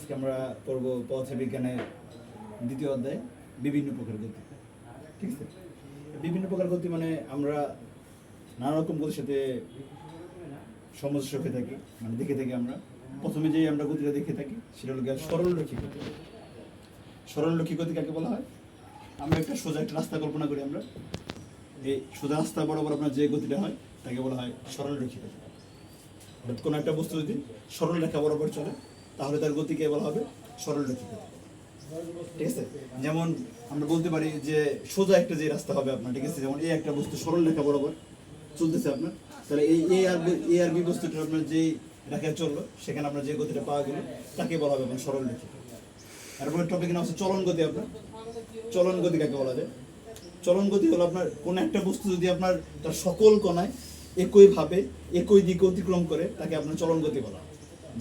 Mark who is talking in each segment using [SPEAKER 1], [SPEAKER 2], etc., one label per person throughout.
[SPEAKER 1] আজকে আমরা পড়ব পদার্থ বিজ্ঞানের দ্বিতীয় অধ্যায়, বিভিন্ন প্রকার গতি। ঠিক আছে? বিভিন্ন প্রকার গতি মানে আমরা নানা রকম গতির সাথে সমস্যা হয়ে থাকি মানে দেখে থাকি আমরা। প্রথমে যে আমরা গতিটা দেখে থাকি, সেটা হলো গিয়ে সরলরৈখিক গতি। সরলরৈখিক গতি কাকে বলা হয়? আমরা একটা সোজা একটা রাস্তা কল্পনা করি আমরা। এই সোজা রাস্তা বরাবর আপনার যে গতিটা হয়, তাকে বলা হয় সরলরৈখিক গতি। কোনো একটা বস্তু যদি সরল রেখা বরাবর চলে তাহলে তার গতিকে বলা হবে? সরল রেখা গতি ঠিক আছে? যেমন আমরা বলতে পারি যে সোজা একটা যে রাস্তা হবে আপনার, ঠিক আছে? যেমন এই একটা বস্তু সরল রেখা বরাবর চলতেছে আপনার। তাহলে এই এ আর এ আর বি বস্তুটা আপনার যেই রেখায় চলল, সেখানে আপনার যে গতিটা পাওয়া গেল, তাকে বলা হবে আপনার সরল রেখা। তারপরে টপিক নাম হচ্ছে চলন গতি আপনার। চলন গতি কাকে বলা যায়? চলন গতি হলো আপনার কোন একটা বস্তু যদি আপনার তার সকল কণায় একইভাবে, একই দিকে অতিক্রম করে, তাকে আপনার চলন গতি বলা হয়।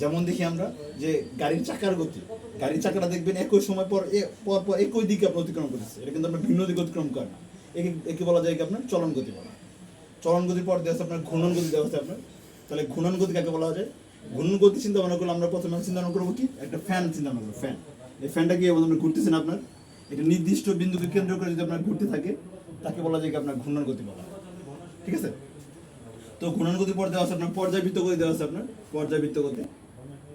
[SPEAKER 1] যেমন দেখি আমরা যে গাড়ির চাকার গতি। গাড়ির চাকাটা দেখবেন একই সময় পর পর পর একই দিকে অতিক্রম করতেছে। এটা কিন্তু আপনার ভিন্ন দিকে অতিক্রম করে না। একে একে বলা যায় কি আপনার চলন গতি বলা। চলন গতির পর দেওয়া আপনার ঘূর্ণন গতি দেওয়া আছে আপনার। তাহলে ঘূর্ণন গতি কাকে বলা যায়? ঘূর্ণন গতি চিন্তা ভাবনা করলে আমরা প্রথমে চিন্তা ভাবনা করব কি? একটা ফ্যান চিন্তা ভাবনা করব ফ্যান এই ফ্যানটা কি আমরা ঘুরতেছেন আপনার? এটা নির্দিষ্ট বিন্দুকে কেন্দ্র করে যদি আপনার ঘুরতে থাকে, তাকে বলা যায় কি আপনার ঘূর্ণন গতি বলা। ঠিক আছে? তো ঘূর্ণন গতি পর দেওয়া আছে আপনার পর্যাবৃত্ত গতি দেওয়া আছে আপনার। পর্যাবৃত্ত গতি।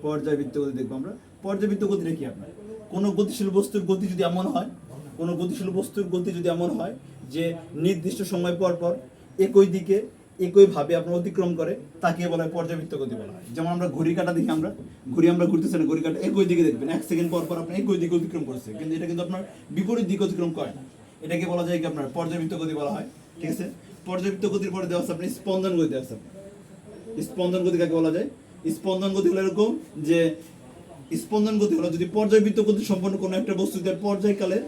[SPEAKER 1] পর্যাবৃত্ত গতি দেখব আমরা। পর্যাবৃত্ত গতিটা কি আপনার। কোনো গতিশীল বস্তুর গতি যদি এমন হয়, কোনো গতিশীল বস্তুর গতি যদি এমন হয় যে নির্দিষ্ট সময় পর পর একই দিকে একইভাবে আপনার অতিক্রম করে, তাকে বলা হয় পর্যাবৃত্ত গতি বলা হয়। যেমন আমরা ঘড়ি কাটা দেখি আমরা, ঘড়ি আমরা ঘুরতেছি না, ঘড়ি কাটা একই দিকে দেখবেন। এক সেকেন্ড পর পর আপনার একই দিকে অতিক্রম করছে। কিন্তু এটা কিন্তু আপনার বিপরীত দিকে অতিক্রম করে না। এটাকে বলা যায় কি আপনার পর্যাবৃত্ত গতি বলা হয়। ঠিক আছে? পর্যাবৃত্ত গতির পরে দেওয়া আছে আপনি স্পন্দন গতি দেওয়া আছে। স্পন্দন গতি কাকে বলা যায়? স্পন্দন গতি হলো এরকম যে স্পন্দন গতি হলো যদি পর্যায়বৃত্ত গতি সম্পন্ন কোনো একটা বস্তু তার পর্যায়কালে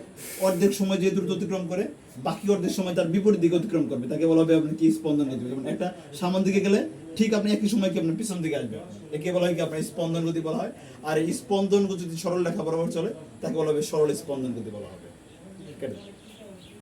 [SPEAKER 1] অর্ধেক সময় যে দ্রুত অতিক্রম করে, বাকি অর্ধেক সময় তার বিপরীত দিকে অতিক্রম করবে। তাকে বলা হবে আপনি কি স্পন্দন গতি? যেমন একটা সামন দিকে গেলে ঠিক আপনি একই সময় কি আপনার পিছন দিকে আসবে। একে বলা হয় কি আপনার স্পন্দন গতি বলা হয়। আর এই স্পন্দন গতি যদি সরল রেখা বরাবর চলে, তাকে বলা হবে সরল স্পন্দন গতি বলা হবে। আছে?